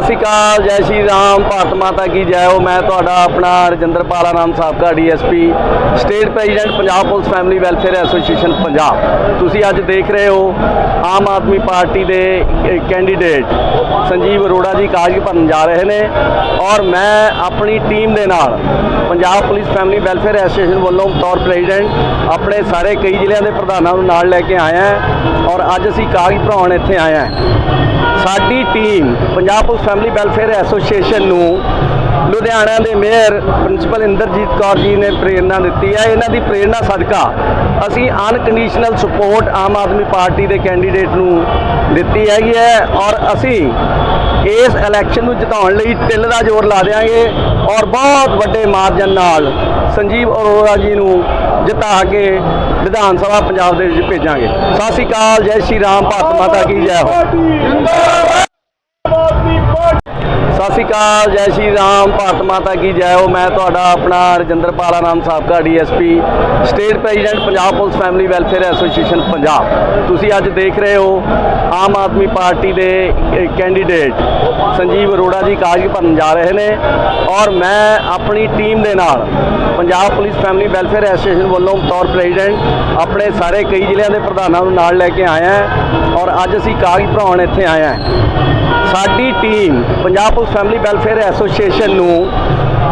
ਸਤਿ ਸ਼੍ਰੀ ਅਕਾਲ, ਜੈ ਸ਼੍ਰੀ ਰਾਮ, ਭਾਰਤ ਮਾਤਾ ਕੀ ਜੈ ਹੋ। ਮੈਂ ਤੁਹਾਡਾ ਆਪਣਾ ਰਜਿੰਦਰ ਪਾਲਾ ਨਾਮ, ਸਾਬਕਾ DSP, state president, Punjab police family welfare association, Punjab. ਤੁਸੀਂ ਅੱਜ ਦੇਖ ਰਹੇ ਹੋ ਆਮ ਆਦਮੀ ਪਾਰਟੀ ਦੇ ਕੈਂਡੀਡੇਟ ਸੰਜੀਵ ਅਰੋੜਾ ਜੀ ਕਾਗਜ਼ ਭਰਨ ਜਾ ਰਹੇ ਨੇ ਔਰ ਮੈਂ ਆਪਣੀ ਟੀਮ ਦੇ ਨਾਲ Punjab police family welfare association ਵੱਲੋਂ ਤੌਰ ਪ੍ਰੈਜ਼ੀਡੈਂਟ, ਆਪਣੇ ਸਾਰੇ ਕਈ ਜ਼ਿਲ੍ਹਿਆਂ ਦੇ ਪ੍ਰਧਾਨਾਂ ਨੂੰ ਨਾਲ ਲੈ ਕੇ ਆਇਆ ਔਰ ਅੱਜ ਅਸੀਂ ਕਾਗਜ਼ ਭਰਾਉਣ ਇੱਥੇ ਆਏ ਹਾਂ ਸਾਡੀ team Punjab police family welfare association ਨੂੰ ਲੁਧਿਆਣਾ ਦੇ ਮੇਅਰ ਪ੍ਰਿੰਸੀਪਲ ਇੰਦਰਜੀਤ ਕੌਰ ਜੀ ਨੇ ਪ੍ਰੇਰਣਾ ਦਿੱਤੀ ਹੈ। ਇਹਨਾਂ ਦੀ ਪ੍ਰੇਰਣਾ ਸਦਕਾ ਅਸੀਂ unconditional support Aam Aadmi party ਦੇ ਕੈਂਡੀਡੇਟ ਨੂੰ ਦਿੱਤੀ ਹੈਗੀ ਹੈ ਔਰ ਅਸੀਂ ਇਸ ਇਲੈਕਸ਼ਨ ਨੂੰ ਜਿਤਾਉਣ ਲਈ ਤਿਲ ਦਾ ਜ਼ੋਰ ਲਾ ਦੇਵਾਂਗੇ ਔਰ ਬਹੁਤ ਵੱਡੇ ਮਾਰਜਨ ਨਾਲ ਸੰਜੀਵ ਅਰੋੜਾ ਜੀ ਨੂੰ ਜਿਤਾ ਕੇ ਵਿਧਾਨ ਸਭਾ ਪੰਜਾਬ ਦੇ ਵਿੱਚ ਭੇਜਾਂਗੇ। ਸਤਿ ਸ਼੍ਰੀ ਅਕਾਲ, ਜੈ ਸ਼੍ਰੀ ਰਾਮ, ਭਾਰਤ ਮਾਤਾ ਕੀ ਜੈ ਹੋ। ਸਤਿ ਸ਼੍ਰੀ ਅਕਾਲ, ਜੈ ਸ਼੍ਰੀ ਰਾਮ, ਭਾਰਤ ਮਾਤਾ ਕੀ ਜੈ। ਹੋ ਮੈਂ ਤੁਹਾਡਾ ਆਪਣਾ ਰਜਿੰਦਰ ਪਾਲਾ ਨਾਮ ਸਾਬਕਾ DSP, state president, Punjab police family welfare association, Punjab. ਤੁਸੀਂ ਅੱਜ ਦੇਖ ਰਹੇ ਹੋ ਆਮ ਆਦਮੀ ਪਾਰਟੀ ਦੇ ਕੈਂਡੀਡੇਟ ਸੰਜੀਵ ਅਰੋੜਾ ਜੀ ਕਾਗਜ਼ ਭਰਨ ਜਾ ਰਹੇ ਨੇ ਔਰ ਮੈਂ ਆਪਣੀ ਟੀਮ ਦੇ ਨਾਲ Punjab police family welfare association ਵੱਲੋਂ ਤੌਰ ਪ੍ਰੈਜ਼ੀਡੈਂਟ, ਆਪਣੇ ਸਾਰੇ ਕਈ ਜ਼ਿਲ੍ਹਿਆਂ ਦੇ ਪ੍ਰਧਾਨਾਂ ਨੂੰ ਨਾਲ ਲੈ ਕੇ ਆਇਆ ਔਰ ਅੱਜ ਅਸੀਂ ਕਾਗਜ਼ ਭਰਾਉਣ ਇੱਥੇ ਆਏ ਹਾਂ। ਸਾਡੀ team, Punjab police family welfare association ਨੂੰ,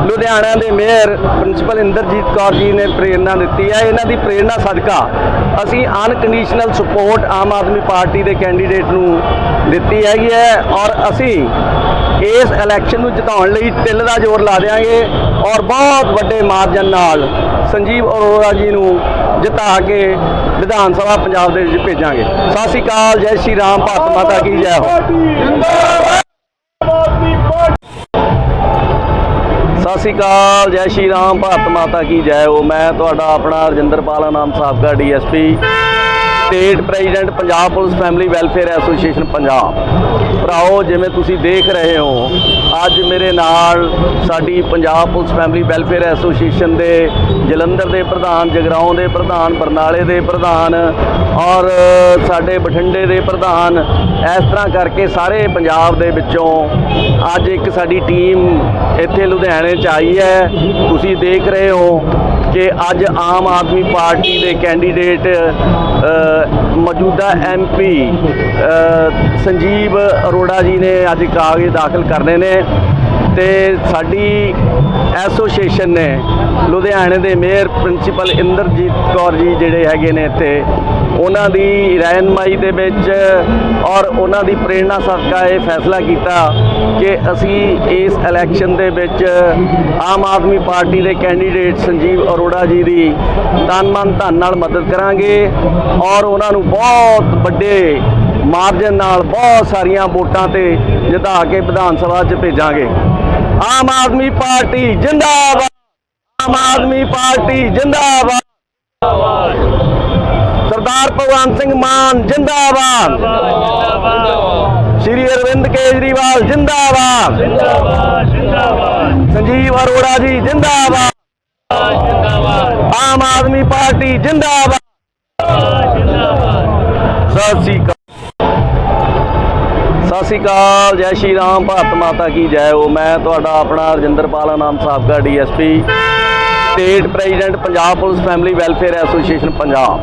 ਲੁਧਿਆਣਾ ਦੇ ਮੇਅਰ ਪ੍ਰਿੰਸੀਪਲ ਇੰਦਰਜੀਤ ਕੌਰ ਜੀ ਨੇ ਪ੍ਰੇਰਣਾ ਦਿੱਤੀ ਹੈ। ਇਹਨਾਂ ਦੀ ਪ੍ਰੇਰਣਾ ਸਦਕਾ ਅਸੀਂ unconditional support Aam Aadmi party ਦੇ ਕੈਂਡੀਡੇਟ ਨੂੰ ਦਿੱਤੀ ਹੈਗੀ ਹੈ ਔਰ ਅਸੀਂ ਇਸ ਇਲੈਕਸ਼ਨ ਨੂੰ ਜਿਤਾਉਣ ਲਈ ਤਿੱਲ ਦਾ ਜ਼ੋਰ ਲਾ ਦੇਵਾਂਗੇ ਔਰ ਬਹੁਤ ਵੱਡੇ ਮਾਰਜਨ ਨਾਲ ਸੰਜੀਵ ਅਰੋੜਾ ਜੀ ਨੂੰ ਜਿਤਾ ਕੇ ਵਿਧਾਨ ਸਭਾ ਪੰਜਾਬ ਦੇ ਵਿੱਚ ਭੇਜਾਂਗੇ। ਸਤਿ ਸ਼੍ਰੀ ਅਕਾਲ, ਜੈ ਸ਼੍ਰੀ ਰਾਮ, ਭਾਰਤ ਮਾਤਾ ਕੀ ਜੈ ਹੋ। ਸਤਿ ਸ਼੍ਰੀ ਅਕਾਲ, ਜੈ ਸ਼੍ਰੀ ਰਾਮ, ਭਾਰਤ ਮਾਤਾ ਕੀ ਜੈ ਹੋ। ਮੈਂ ਤੁਹਾਡਾ ਆਪਣਾ ਰਜਿੰਦਰ ਪਾਲਾ ਨਾਮ ਸਾਬਕਾ DSP. State president Punjab police family welfare association Punjab. ਭਰਾਓ, ਜਿਵੇਂ ਤੁਸੀਂ ਦੇਖ ਰਹੇ ਹੋ, ਅੱਜ ਮੇਰੇ ਨਾਲ ਸਾਡੀ Punjab police family welfare association ਦੇ ਜਲੰਧਰ ਦੇ ਪ੍ਰਧਾਨ, ਜਗਰਾਉਂ ਦੇ ਪ੍ਰਧਾਨ, ਬਰਨਾਲੇ ਦੇ ਪ੍ਰਧਾਨ ਔਰ ਸਾਡੇ ਬਠਿੰਡੇ ਦੇ ਪ੍ਰਧਾਨ, ਇਸ ਤਰ੍ਹਾਂ ਕਰਕੇ ਸਾਰੇ ਪੰਜਾਬ ਦੇ ਵਿੱਚੋਂ ਅੱਜ ਇੱਕ ਸਾਡੀ ਟੀਮ ਇੱਥੇ ਲੁਧਿਆਣੇ ਚ ਆਈ ਹੈ। ਤੁਸੀਂ ਦੇਖ ਰਹੇ ਹੋ ਕਿ ਅੱਜ ਆਮ ਆਦਮੀ ਪਾਰਟੀ ਦੇ ਕੈਂਡੀਡੇਟ ਅ, ਮੌਜੂਦਾ ਐਮਪੀ ਸੰਜੀਵ ਅਰੋੜਾ ਜੀ ਨੇ ਅੱਜ ਕਾਗਜ਼ ਦਾਖਲ ਕਰਨੇ ਨੇ। ਤੇ ਸਾਡੀ ਐਸੋਸੀਏਸ਼ਨ ਨੇ ਲੁਧਿਆਣੇ ਦੇ ਮੇਅਰ ਪ੍ਰਿੰਸੀਪਲ ਇੰਦਰਜੀਤ ਕੌਰ ਜੀ ਜਿਹੜੇ ਹੈਗੇ ਨੇ ਇੱਥੇ, ਉਹਨਾਂ ਦੀ ਰਹਿਨਮਾਈ ਦੇ ਵਿੱਚ ਔਰ ਉਹਨਾਂ ਦੀ ਪ੍ਰੇਰਣਾ ਸਦਕਾ ਇਹ ਫੈਸਲਾ ਕੀਤਾ ਕਿ ਅਸੀਂ ਇਸ ਇਲੈਕਸ਼ਨ ਦੇ ਵਿੱਚ ਆਮ ਆਦਮੀ ਪਾਰਟੀ ਦੇ ਕੈਂਡੀਡੇਟ ਸੰਜੀਵ ਅਰੋੜਾ ਜੀ ਦੀ ਤਨ ਮਨ ਧਨ ਨਾਲ ਮਦਦ ਕਰਾਂਗੇ ਔਰ ਉਹਨਾਂ ਨੂੰ ਬਹੁਤ ਵੱਡੇ ਮਾਰਜਨ ਨਾਲ ਬਹੁਤ ਸਾਰੀਆਂ ਵੋਟਾਂ ਤੇ ਜਿਤਾ ਕੇ ਵਿਧਾਨ ਸਭਾ 'ਚ ਭੇਜਾਂਗੇ। ਆਮ ਆਦਮੀ ਪਾਰਟੀ ਜਿੰਦਾਬਾਦ। ਆਮ ਆਦਮੀ ਪਾਰਟੀ ਜਿੰਦਾਬਾਦ। ਸਰਦਾਰ ਭਗਵੰਤ ਸਿੰਘ ਮਾਨ ਜਿੰਦਾਬਾਦ। ਸ਼੍ਰੀ ਅਰਵਿੰਦ ਕੇਜਰੀਵਾਲ ਜਿੰਦਾਬਾਦ। ਸੰਜੀਵ ਅਰੋੜਾ ਜੀ ਜਿੰਦਾਬਾਦ। ਆਮ ਆਦਮੀ ਪਾਰਟੀ ਜਿੰਦਾਬਾਦ। ਸਤਿ ਸ਼੍ਰੀ ਅਕਾਲ। ਸਤਿ ਸ਼੍ਰੀ ਅਕਾਲ, ਜੈ ਸ਼੍ਰੀ ਰਾਮ, ਭਾਰਤ ਮਾਤਾ ਕੀ ਜੈ ਹੋ। ਮੈਂ ਤੁਹਾਡਾ ਆਪਣਾ ਰਜਿੰਦਰ ਪਾਲਾ ਨਾਮ ਸਾਬਕਾ DSP. State president Punjab police family welfare association Punjab.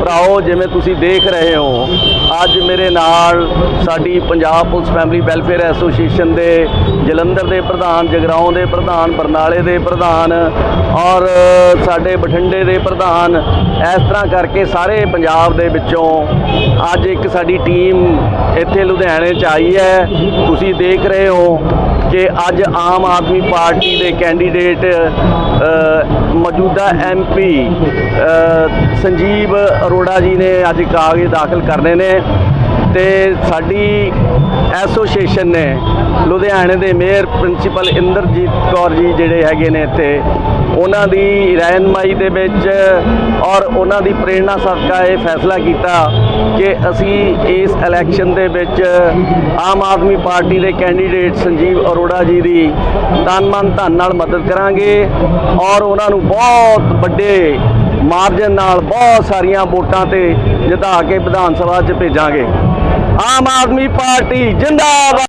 ਭਰਾਓ, ਜਿਵੇਂ ਤੁਸੀਂ ਦੇਖ ਰਹੇ ਹੋ, ਅੱਜ ਮੇਰੇ ਨਾਲ ਸਾਡੀ Punjab police family welfare association ਦੇ ਜਲੰਧਰ ਦੇ ਪ੍ਰਧਾਨ, ਜਗਰਾਉਂ ਦੇ ਪ੍ਰਧਾਨ, ਬਰਨਾਲੇ ਦੇ ਪ੍ਰਧਾਨ ਔਰ ਸਾਡੇ ਬਠਿੰਡੇ ਦੇ ਪ੍ਰਧਾਨ, ਇਸ ਤਰ੍ਹਾਂ ਕਰਕੇ ਸਾਰੇ ਪੰਜਾਬ ਦੇ ਵਿੱਚੋਂ ਅੱਜ ਇੱਕ ਸਾਡੀ ਟੀਮ ਇੱਥੇ ਲੁਧਿਆਣੇ ਚ ਆਈ ਹੈ। ਤੁਸੀਂ ਦੇਖ ਰਹੇ ਹੋ ਕਿ ਅੱਜ ਆਮ ਆਦਮੀ ਪਾਰਟੀ ਦੇ ਕੈਂਡੀਡੇਟ ਅ, ਮੌਜੂਦਾ ਐਮਪੀ ਸੰਜੀਵ ਅਰੋੜਾ ਜੀ ਨੇ ਅੱਜ ਕਾਗਜ਼ ਦਾਖਲ ਕਰਨੇ ਨੇ। ਤੇ ਸਾਡੀ ਐਸੋਸੀਏਸ਼ਨ ਨੇ ਲੁਧਿਆਣੇ ਦੇ ਮੇਅਰ ਪ੍ਰਿੰਸੀਪਲ ਇੰਦਰਜੀਤ ਕੌਰ ਜੀ ਜਿਹੜੇ ਹੈਗੇ ਨੇ ਇੱਥੇ, ਉਹਨਾਂ ਦੀ ਰਹਿਨਮਾਈ ਦੇ ਵਿੱਚ ਔਰ ਉਹਨਾਂ ਦੀ ਪ੍ਰੇਰਣਾ ਸਦਕਾ ਇਹ ਫੈਸਲਾ ਕੀਤਾ ਕਿ ਅਸੀਂ ਇਸ ਇਲੈਕਸ਼ਨ ਦੇ ਵਿੱਚ ਆਮ ਆਦਮੀ ਪਾਰਟੀ ਦੇ ਕੈਂਡੀਡੇਟ ਸੰਜੀਵ ਅਰੋੜਾ ਜੀ ਦੀ ਤਨ ਮਨ ਧਨ ਨਾਲ ਮਦਦ ਕਰਾਂਗੇ ਔਰ ਉਹਨਾਂ ਨੂੰ ਬਹੁਤ ਵੱਡੇ ਮਾਰਜਨ ਨਾਲ ਬਹੁਤ ਸਾਰੀਆਂ ਵੋਟਾਂ ਤੇ ਜਿਤਾ ਕੇ ਵਿਧਾਨ ਸਭਾ 'ਚ ਭੇਜਾਂਗੇ। ਆਮ ਆਦਮੀ ਪਾਰਟੀ ਜਿੰਦਾਬਾਦ।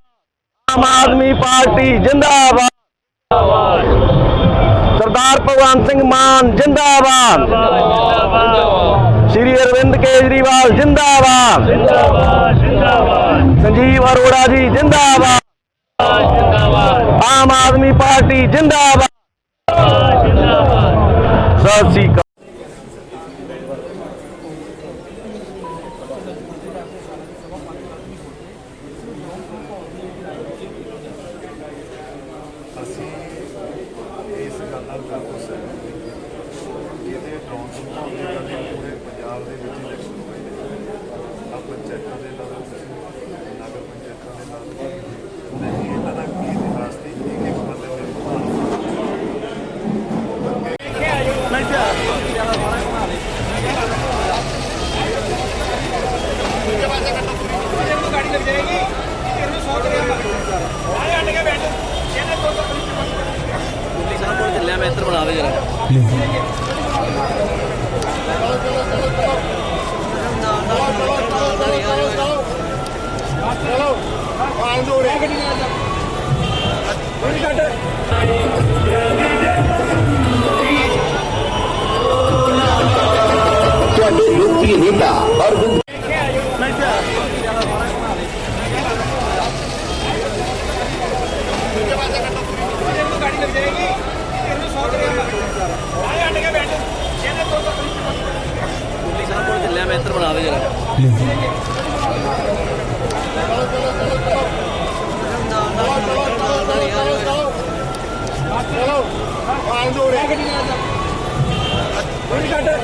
ਆਮ ਆਦਮੀ ਪਾਰਟੀ ਜਿੰਦਾਬਾਦ। ਸਰਦਾਰ ਭਗਵੰਤ ਸਿੰਘ ਮਾਨ ਜਿੰਦਾਬਾਦ। ਸ਼੍ਰੀ ਅਰਵਿੰਦ ਕੇਜਰੀਵਾਲ ਜਿੰਦਾਬਾਦ। ਸੰਜੀਵ ਅਰੋੜਾ ਜੀ ਜਿੰਦਾਬਾਦ। ਆਮ ਆਦਮੀ ਪਾਰਟੀ ਜਿੰਦਾਬਾਦ। ਸਤਿ ਸ੍ਰੀ ਅਕਾਲ ਅਸੀਂ ਇਸ ਗੱਲ ਨਾਲ ਬਿਲਕੁਲ ਸਹਿਮਤ ਹਾਂ ਇਹਦੇ ਡਰਾਉਣ ਤੋਂ ਮੁਕਾਬਲੇ ਕਰਦੇ ਪੂਰੇ ਪੰਜਾਬ ਦੇ ਵਿੱਚ ਇਲੈਕਸ਼ਨ ਹੋਏ ਨੇ ਆ ਪੰਚਾਇਤਾਂ ਦੇ ਨਾਲ ਤੁਹਾਡੇ ਲੋਕਪ੍ਰਿय ਨੇਤਾ ਅਰਵਿੰਦ ਚੱਲਿਆ ਮੈਂ ਇੱਧਰ ਬਣਾ ਦੇ ਜਰਾ ਤੁਹਾਡੇ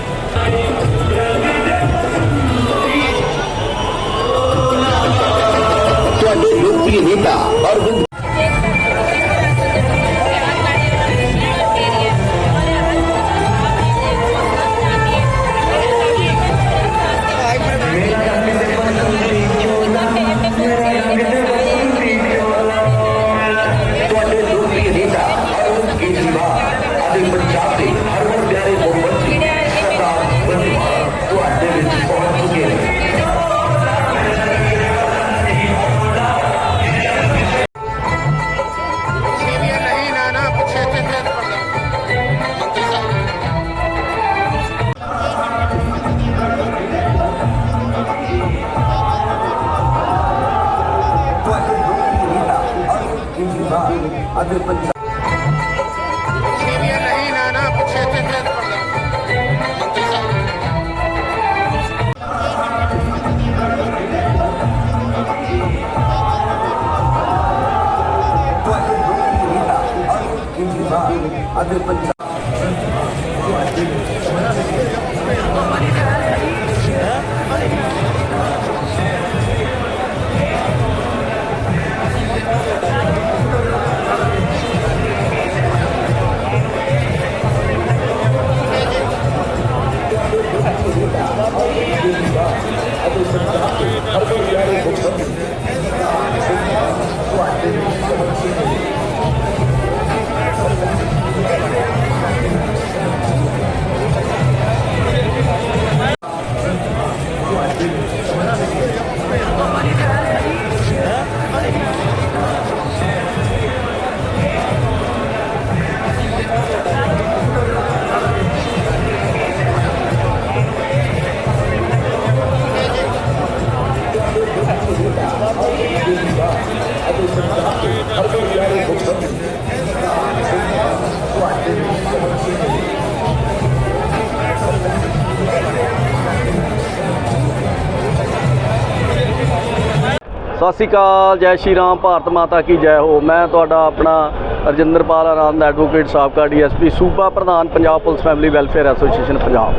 ਸਤਿ ਸ਼੍ਰੀ ਅਕਾਲ, ਜੈ ਸ਼੍ਰੀ ਰਾਮ, ਭਾਰਤ ਮਾਤਾ ਕੀ ਜੈ ਹੋ। ਮੈਂ ਤੁਹਾਡਾ ਆਪਣਾ ਰਜਿੰਦਰਪਾਲ ਆਨੰਦ ਐਡਵੋਕੇਟ ਸਾਬਕਾ ਡੀਐਸਪੀ, ਸੂਬਾ ਪ੍ਰਧਾਨ, Punjab police family welfare association, Punjab.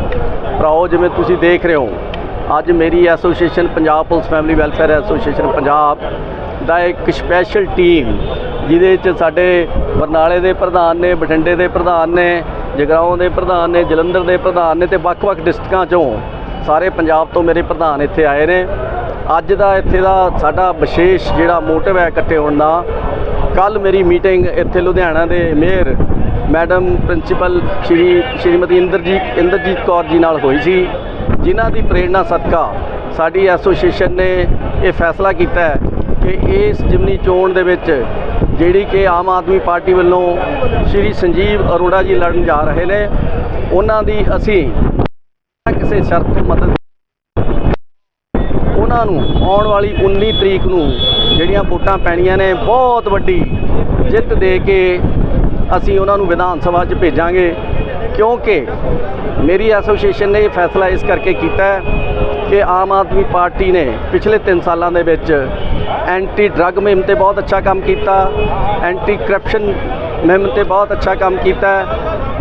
ਭਰਾਓ, ਜਿਵੇਂ ਤੁਸੀਂ ਦੇਖ ਰਹੇ ਹੋ, ਅੱਜ ਮੇਰੀ association, Punjab police family welfare association, Punjab ਦਾ ਇੱਕ ਸਪੈਸ਼ਲ ਟੀਮ ਜਿਹਦੇ ਵਿੱਚ ਸਾਡੇ ਬਰਨਾਲੇ ਦੇ ਪ੍ਰਧਾਨ ਨੇ, ਬਠਿੰਡੇ ਦੇ ਪ੍ਰਧਾਨ ਨੇ ਜਗਰਾਓਂ ਦੇ ਪ੍ਰਧਾਨ ਨੇ, ਜਲੰਧਰ ਦੇ ਪ੍ਰਧਾਨ ਨੇ ਤੇ ਵੱਖ-ਵੱਖ ਡਿਸਟ੍ਰਿਕਾਂ ਚੋਂ ਸਾਰੇ ਪੰਜਾਬ ਤੋਂ ਮੇਰੇ ਪ੍ਰਧਾਨ ਇੱਥੇ ਆਏ ਨੇ। ਅੱਜ ਦਾ ਇੱਥੇ ਦਾ ਸਾਡਾ ਵਿਸ਼ੇਸ਼ ਜਿਹੜਾ ਮੋਟਿਵ ਹੈ ਇਕੱਠੇ ਹੋਣ ਦਾ ਕੱਲ ਮੇਰੀ ਮੀਟਿੰਗ ਇੱਥੇ ਲੁਧਿਆਣਾ ਦੇ mayor madam principal Shri Shrimati Inderjit Inderjit Kaur ji ਨਾਲ ਹੋਈ ਸੀ, ਜਿਨ੍ਹਾਂ ਦੀ ਪ੍ਰੇਰਣਾ ਸਦਕਾ ਸਾਡੀ ਐਸੋਸੀਏਸ਼ਨ ਨੇ ਇਹ ਫੈਸਲਾ ਕੀਤਾ ਹੈ ਕਿ ਇਸ ਜਿਮਨੀ ਚੋਣ ਦੇ ਵਿੱਚ ਜਿਹੜੀ ਕਿ ਆਮ ਆਦਮੀ ਪਾਰਟੀ ਵੱਲੋਂ ਸ਼੍ਰੀ ਸੰਜੀਵ ਅਰੋੜਾ ਜੀ ਲੜਨ ਜਾ ਰਹੇ ਨੇ, ਉਹਨਾਂ ਦੀ ਅਸੀਂ ਕਿਸੇ ਸ਼ਰਤ ਤੋਂ ਮਦਦ ਉਹਨਾਂ ਨੂੰ ਆਉਣ ਵਾਲੀ 19 ਤਰੀਕ ਨੂੰ ਜਿਹੜੀਆਂ ਵੋਟਾਂ ਪੈਣੀਆਂ ਨੇ ਬਹੁਤ ਵੱਡੀ ਜਿੱਤ ਦੇ ਕੇ ਅਸੀਂ ਉਹਨਾਂ ਨੂੰ ਵਿਧਾਨ ਸਭਾ 'ਚ ਭੇਜਾਂਗੇ। ਕਿਉਂਕਿ ਮੇਰੀ ਐਸੋਸੀਏਸ਼ਨ ਨੇ ਇਹ ਫੈਸਲਾ ਇਸ ਕਰਕੇ ਕੀਤਾ ਹੈ ਕਿ ਆਮ ਆਦਮੀ ਪਾਰਟੀ ਨੇ ਪਿਛਲੇ 3 ਸਾਲਾਂ ਦੇ ਵਿੱਚ ਐਂਟੀ ਡਰੱਗ ਮੁਹਿੰਮ ਤੇ ਬਹੁਤ ਅੱਛਾ ਕੰਮ ਕੀਤਾ ਐਂਟੀ ਕਰਪਸ਼ਨ ਮੁਹਿੰਮ ਤੇ ਬਹੁਤ ਅੱਛਾ ਕੰਮ ਕੀਤਾ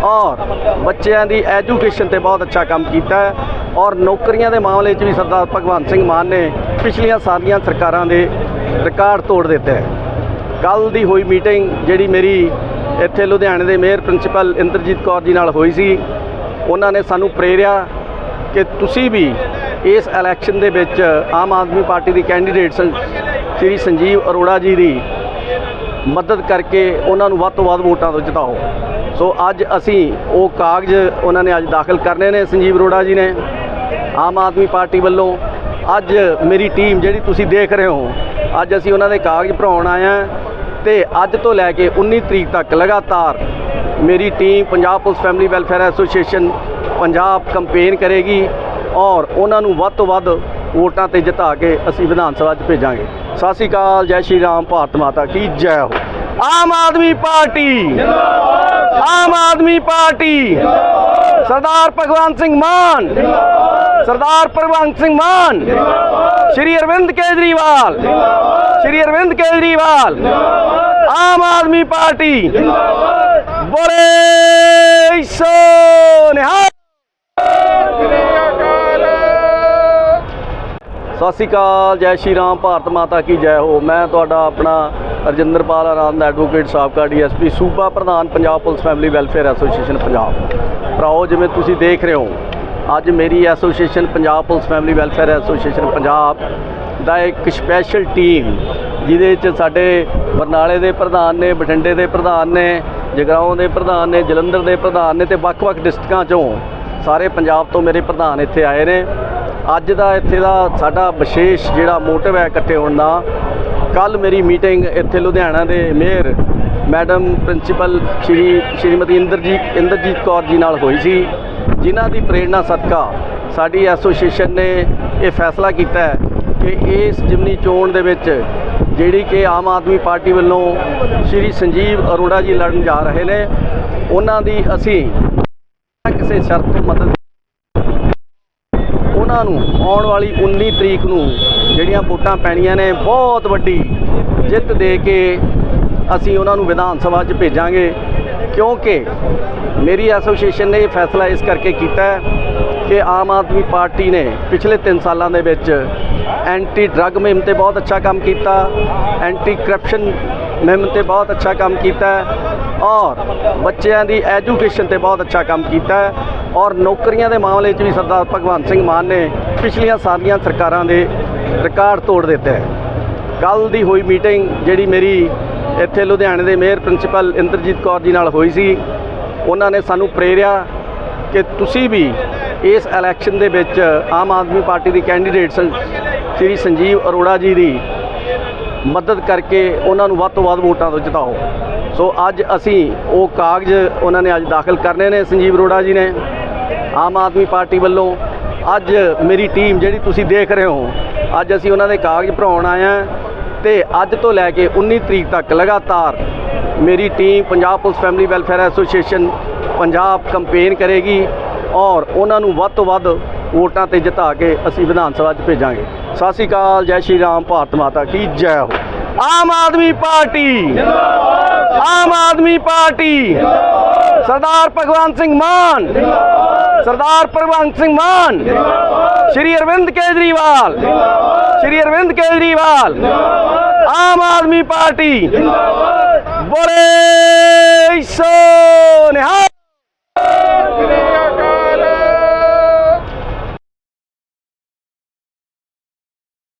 ਔਰ ਬੱਚਿਆਂ ਦੀ ਐਜੂਕੇਸ਼ਨ ਤੇ ਬਹੁਤ ਅੱਛਾ ਕੰਮ ਕੀਤਾ ਹੈ। ਔਰ ਨੌਕਰੀਆਂ ਦੇ ਮਾਮਲੇ 'ਚ ਵੀ ਸਰਦਾਰ ਭਗਵੰਤ ਸਿੰਘ ਮਾਨ ਨੇ ਪਿਛਲੀਆਂ ਸਾਰੀਆਂ ਸਰਕਾਰਾਂ ਦੇ ਰਿਕਾਰਡ ਤੋੜ ਦਿੱਤੇ ਹੈ। ਕੱਲ ਦੀ ਹੋਈ ਮੀਟਿੰਗ ਜਿਹੜੀ ਮੇਰੀ ਇੱਥੇ ਲੁਧਿਆਣੇ ਦੇ ਮੇਅਰ ਪ੍ਰਿੰਸੀਪਲ ਇੰਦਰਜੀਤ ਕੌਰ ਜੀ ਨਾਲ ਹੋਈ ਸੀ, ਉਹਨਾਂ ਨੇ ਸਾਨੂੰ ਪ੍ਰੇਰਿਆ ਕਿ ਤੁਸੀਂ ਵੀ ਇਸ ਇਲੈਕਸ਼ਨ ਦੇ ਵਿੱਚ ਆਮ ਆਦਮੀ ਪਾਰਟੀ ਦੀ ਕੈਂਡੀਡੇਟ ਸੰ- ਸ਼੍ਰੀ ਸੰਜੀਵ ਅਰੋੜਾ ਜੀ ਦੀ ਮਦਦ ਕਰਕੇ ਉਹਨਾਂ ਨੂੰ ਵੱਧ ਤੋਂ ਵੱਧ ਵੋਟਾਂ ਤੋਂ ਜਿਤਾਓ। ਸੋ ਅੱਜ ਅਸੀਂ ਉਹ ਕਾਗਜ਼ ਉਹਨਾਂ ਨੇ ਅੱਜ ਦਾਖਲ ਕਰਨੇ ਨੇ, ਸੰਜੀਵ ਅਰੋੜਾ ਜੀ ਨੇ, ਆਮ ਆਦਮੀ ਪਾਰਟੀ ਵੱਲੋਂ। ਅੱਜ ਮੇਰੀ ਟੀਮ ਜਿਹੜੀ ਤੁਸੀਂ ਦੇਖ ਰਹੇ ਹੋ, ਅੱਜ ਅਸੀਂ ਉਹਨਾਂ ਦੇ ਕਾਗਜ਼ ਭਰਾਉਣ ਆਏ ਹਾਂ ਤੇ ਅੱਜ ਤੋਂ ਲੈ ਕੇ 19 ਤਰੀਕ ਤੱਕ ਲਗਾਤਾਰ ਮੇਰੀ team Punjab police family welfare association Punjab campaign ਕਰੇਗੀ ਔਰ ਉਹਨਾਂ ਨੂੰ ਵੱਧ ਤੋਂ ਵੱਧ ਵੋਟਾਂ ਤੇ ਜਿਤਾ ਕੇ ਅਸੀਂ ਵਿਧਾਨ ਸਭਾ 'ਚ ਭੇਜਾਂਗੇ। ਸਤਿ ਸ਼੍ਰੀ ਅਕਾਲ, ਜੈ ਸ਼੍ਰੀ ਰਾਮ, ਭਾਰਤ ਮਾਤਾ ਕੀ ਜੈ ਹੋ। Aam Aadmi party. Aam Aadmi party. Sardar Bhagwant Singh Mann. Sardar Bhagwant Singh Mann. Shri Arvind Kejriwal. Shri Arvind Kejriwal. Aam Aadmi party. ਬੋਲੇ ਸੋ ਨਿਹਾਲ ਸਤਿ ਸ਼੍ਰੀ ਅਕਾਲ, ਜੈ ਸ਼੍ਰੀ ਰਾਮ, ਭਾਰਤ ਮਾਤਾ ਕੀ ਜੈ ਹੋ। ਮੈਂ ਤੁਹਾਡਾ ਆਪਣਾ ਰਜਿੰਦਰਪਾਲ ਆਨੰਦ ਐਡਵੋਕੇਟ ਸਾਬਕਾ ਡੀਐਸਪੀ, ਸੂਬਾ ਪ੍ਰਧਾਨ, Punjab police family welfare association, Punjab. ਭਰਾਓ, ਜਿਵੇਂ ਤੁਸੀਂ ਦੇਖ ਰਹੇ ਹੋ, ਅੱਜ ਮੇਰੀ association, Punjab police family welfare association, Punjab ਦਾ ਇੱਕ ਸਪੈਸ਼ਲ ਟੀਮ ਜਿਹਦੇ ਵਿੱਚ ਸਾਡੇ ਬਰਨਾਲੇ ਦੇ ਪ੍ਰਧਾਨ ਨੇ, ਬਠਿੰਡੇ ਦੇ ਪ੍ਰਧਾਨ ਨੇ ਜਗਰਾਓਂ ਦੇ ਪ੍ਰਧਾਨ ਨੇ, ਜਲੰਧਰ ਦੇ ਪ੍ਰਧਾਨ ਨੇ ਤੇ ਵੱਖ-ਵੱਖ ਡਿਸਟ੍ਰਿਕਾਂ ਚੋਂ ਸਾਰੇ ਪੰਜਾਬ ਤੋਂ ਮੇਰੇ ਪ੍ਰਧਾਨ ਇੱਥੇ ਆਏ ਨੇ। ਅੱਜ ਦਾ ਇੱਥੇ ਦਾ ਸਾਡਾ ਵਿਸ਼ੇਸ਼ ਜਿਹੜਾ ਮੋਟਿਵ ਹੈ ਇਕੱਠੇ ਹੋਣ ਦਾ ਕੱਲ ਮੇਰੀ ਮੀਟਿੰਗ ਇੱਥੇ ਲੁਧਿਆਣਾ ਦੇ mayor madam principal Shri Shrimati Inderjit Inderjit Kaur ji ਨਾਲ ਹੋਈ ਸੀ, ਜਿਨ੍ਹਾਂ ਦੀ ਪ੍ਰੇਰਣਾ ਸਦਕਾ ਸਾਡੀ ਐਸੋਸੀਏਸ਼ਨ ਨੇ ਇਹ ਫੈਸਲਾ ਕੀਤਾ ਹੈ ਕਿ ਇਸ ਜਿਮਨੀ ਚੋਣ ਦੇ ਵਿੱਚ ਜਿਹੜੀ ਕਿ ਆਮ ਆਦਮੀ ਪਾਰਟੀ ਵੱਲੋਂ ਸ਼੍ਰੀ ਸੰਜੀਵ ਅਰੋੜਾ ਜੀ ਲੜਨ ਜਾ ਰਹੇ ਨੇ, ਉਹਨਾਂ ਦੀ ਅਸੀਂ ਕਿਸੇ ਸ਼ਰਤ ਤੋਂ ਮਦਦ ਉਹਨਾਂ ਨੂੰ ਆਉਣ ਵਾਲੀ 19 ਤਰੀਕ ਨੂੰ ਜਿਹੜੀਆਂ ਵੋਟਾਂ ਪੈਣੀਆਂ ਨੇ, ਬਹੁਤ ਵੱਡੀ ਜਿੱਤ ਦੇ ਕੇ ਅਸੀਂ ਉਹਨਾਂ ਨੂੰ ਵਿਧਾਨ ਸਭਾ 'ਚ ਭੇਜਾਂਗੇ। ਕਿਉਂਕਿ ਮੇਰੀ ਐਸੋਸੀਏਸ਼ਨ ਨੇ ਇਹ ਫੈਸਲਾ ਇਸ ਕਰਕੇ ਕੀਤਾ ਹੈ ਕਿ ਆਮ ਆਦਮੀ ਪਾਰਟੀ ਨੇ ਪਿਛਲੇ 3 ਸਾਲਾਂ ਦੇ ਵਿੱਚ ਐਂਟੀ ਡਰੱਗ ਮੁਹਿੰਮ ਤੇ ਬਹੁਤ ਅੱਛਾ ਕੰਮ ਕੀਤਾ ਐਂਟੀ ਕਰਪਸ਼ਨ ਮੁਹਿੰਮ ਤੇ ਬਹੁਤ ਅੱਛਾ ਕੰਮ ਕੀਤਾ ਔਰ ਬੱਚਿਆਂ ਦੀ ਐਜੂਕੇਸ਼ਨ ਤੇ ਬਹੁਤ ਅੱਛਾ ਕੰਮ ਕੀਤਾ ਔਰ ਨੌਕਰੀਆਂ ਦੇ ਮਾਮਲੇ 'ਚ ਵੀ ਸਰਦਾਰ ਭਗਵੰਤ ਸਿੰਘ ਮਾਨ ਨੇ ਪਿਛਲੀਆਂ ਸਾਰੀਆਂ ਸਰਕਾਰਾਂ ਦੇ ਰਿਕਾਰਡ ਤੋੜ ਦਿੱਤੇ ਹੈ। ਕੱਲ ਦੀ ਹੋਈ ਮੀਟਿੰਗ ਜਿਹੜੀ ਮੇਰੀ ਇੱਥੇ ਲੁਧਿਆਣੇ ਦੇ ਮੇਅਰ ਪ੍ਰਿੰਸੀਪਲ ਇੰਦਰਜੀਤ ਕੌਰ ਜੀ ਨਾਲ ਹੋਈ ਸੀ, ਉਹਨਾਂ ਨੇ ਸਾਨੂੰ ਪ੍ਰੇਰਿਆ ਕਿ ਤੁਸੀਂ ਵੀ ਇਸ ਇਲੈਕਸ਼ਨ ਦੇ ਵਿੱਚ ਆਮ ਆਦਮੀ ਪਾਰਟੀ ਦੀ ਕੈਂਡੀਡੇਟ ਸੰ- ਸ਼੍ਰੀ ਸੰਜੀਵ ਅਰੋੜਾ ਜੀ ਦੀ ਮਦਦ ਕਰਕੇ ਉਹਨਾਂ ਨੂੰ ਵੱਧ ਤੋਂ ਵੱਧ ਵੋਟਾਂ ਤੋਂ ਜਿਤਾਓ। ਸੋ ਅੱਜ ਅਸੀਂ ਉਹ ਕਾਗਜ਼ ਉਹਨਾਂ ਨੇ ਅੱਜ ਦਾਖਲ ਕਰਨੇ ਨੇ ਸੰਜੀਵ ਅਰੋੜਾ ਜੀ ਨੇ। ਆਮ ਆਦਮੀ ਪਾਰਟੀ ਵੱਲੋਂ ਅੱਜ ਮੇਰੀ ਟੀਮ ਜਿਹੜੀ ਤੁਸੀਂ ਦੇਖ ਰਹੇ ਹੋ, ਅੱਜ ਅਸੀਂ ਉਹਨਾਂ ਦੇ ਕਾਗਜ਼ ਭਰਾਉਣ ਆਏ ਹਾਂ ਤੇ ਅੱਜ ਤੋਂ ਲੈ ਕੇ 19 ਤਰੀਕ ਤੱਕ ਲਗਾਤਾਰ ਮੇਰੀ team Punjab police family welfare association Punjab campaign ਕਰੇਗੀ ਔਰ ਉਹਨਾਂ ਨੂੰ ਵੱਧ ਤੋਂ ਵੱਧ ਵੋਟਾਂ ਤੇ ਜਿਤਾ ਕੇ ਅਸੀਂ ਵਿਧਾਨ ਸਭਾ 'ਚ ਭੇਜਾਂਗੇ। ਸਤਿ ਸ਼੍ਰੀ ਅਕਾਲ, ਜੈ ਸ਼੍ਰੀ ਰਾਮ, ਭਾਰਤ ਮਾਤਾ ਕੀ ਜੈ ਹੋ। Aam Aadmi party, Aam Aadmi party, Sardar Bhagwant Singh Mann Sardar Bhagwant Singh Mann Shri Arvind Kejriwal Shri Arvind Kejriwal Aam Aadmi party. ਬੋਲੇ ਸੋ ਨਿਹਾਲ